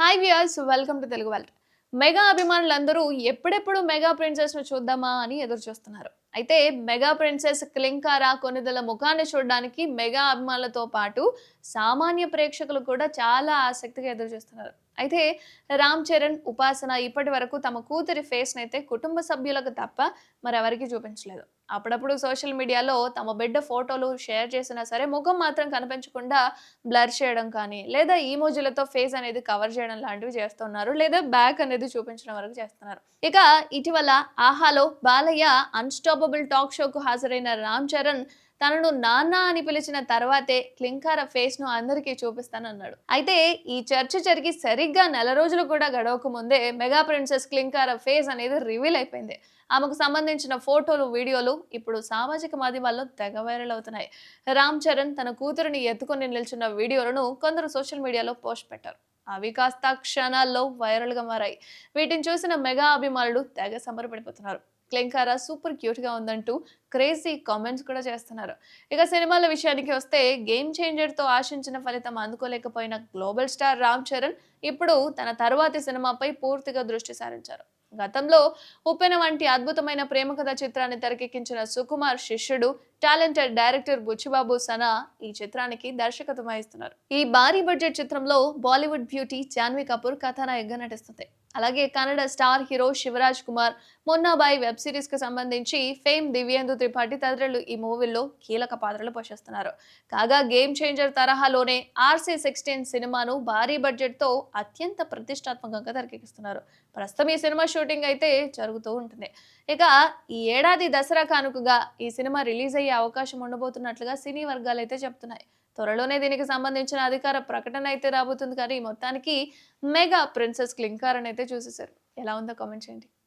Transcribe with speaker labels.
Speaker 1: Hi viewers welcome to Telugu world mega అభిమానులందరూ ఎప్పుడెప్పుడు mega ప్రిన్సెస్ను చూద్దామా అని ఎదురు చూస్తున్నారు అయితే మెగా ప్రిన్సెస్ క్లింకారా కొనుదల ముఖాన్ని చూడడానికి మెగా అభిమానులతో పాటు సామాన్య ప్రేక్షకులు కూడా చాలా ఆసక్తిగా ఎదురు చూస్తున్నారు. అయితే రామ్ చరణ్ ఉపాసన ఇప్పటి వరకు తమ కూతురి ఫేస్ని అయితే కుటుంబ సభ్యులకు తప్ప మరెవరికి చూపించలేదు. అప్పుడప్పుడు సోషల్ మీడియాలో తమ బిడ్డ ఫోటోలు షేర్ చేసినా సరే ముఖం మాత్రం కనిపించకుండా బ్లర్ చేయడం కానీ లేదా ఈమోజీలతో ఫేస్ అనేది కవర్ చేయడం లాంటివి చేస్తున్నారు లేదా బ్యాక్ అనేది చూపించడం వరకు చేస్తున్నారు. ఇక ఇటీవల ఆహాలో బాలయ్య అన్స్టాపబుల్ టాక్ షోకు హాజరైన రామ్ చరణ్ తనను నాన్న అని పిలిచిన తర్వాతే క్లింకార ఫేస్ను అందరికీ చూపిస్తానన్నాడు. అయితే ఈ చర్చ జరిగి సరిగ్గా నెల రోజులు కూడా గడవక ముందే మెగా ప్రిన్సెస్ క్లింకార ఫేస్ అనేది రివీల్ అయిపోయింది. ఆమెకు సంబంధించిన ఫోటోలు వీడియోలు ఇప్పుడు సామాజిక మాధ్యమాల్లో తెగ వైరల్ అవుతున్నాయి. రామ్ చరణ్ తన కూతురిని ఎత్తుకొని నిల్చున్న వీడియోలను కొందరు సోషల్ మీడియాలో పోస్ట్ పెట్టారు. అవి కాస్త క్షణాల్లో వైరల్గా మారాయి. వీటిని చూసిన మెగా అభిమానులు తెగ సంబరపడిపోతున్నారు. క్లెంకారా సూపర్ క్యూట్గా ఉందంటూ క్రేజీ కామెంట్స్ కూడా చేస్తున్నారు. ఇక సినిమాల విషయానికి వస్తే గేమ్ చేంజర్తో ఆశించిన ఫలితం అందుకోలేకపోయిన గ్లోబల్ స్టార్ రామ్ చరణ్ ఇప్పుడు తన తర్వాతి సినిమాపై పూర్తిగా దృష్టి సారించారు. గతంలో ఉప్పెన వంటి అద్భుతమైన ప్రేమ కథ చిత్రాన్ని తెరకెక్కించిన సుకుమార్ శిష్యుడు టాలెంటెడ్ డైరెక్టర్ బుచ్చిబాబు సనా ఈ చిత్రానికి దర్శకత్వం వహిస్తున్నారు. ఈ భారీ బడ్జెట్ చిత్రంలో బాలీవుడ్ బ్యూటీ జాన్వీ కపూర్ కథానాయకగా నటిస్తుంది. అలాగే కన్నడ స్టార్ హీరో శివరాజ్ కుమార్ మొన్నాబాయి వెబ్ సిరీస్కు సంబంధించి ఫేమ్ దివ్యేందు త్రిపాఠి తదితరులు ఈ మూవీల్లో కీలక పాత్రలు పోషిస్తున్నారు. కాగా గేమ్ చేంజర్ తరహాలోనే ఆర్సీ సిక్స్టీన్ సినిమాను భారీ బడ్జెట్తో అత్యంత ప్రతిష్టాత్మకంగా తెరకెక్కిస్తున్నారు. ప్రస్తుతం ఈ సినిమా షూటింగ్ అయితే జరుగుతూ ఉంటుంది. ఇక ఈ ఏడాది దసరా కానుకగా ఈ సినిమా రిలీజ్ అయ్యే అవకాశం ఉండబోతున్నట్లుగా సినీ వర్గాలు అయితే చెప్తున్నాయి. త్వరలోనే దీనికి సంబంధించిన అధికార ప్రకటన అయితే రాబోతుంది. కానీ మొత్తానికి మెగా ప్రిన్సెస్ క్లింకార్ అని అయితే చూసేశారు. ఎలా ఉందో కామెంట్ చేయండి.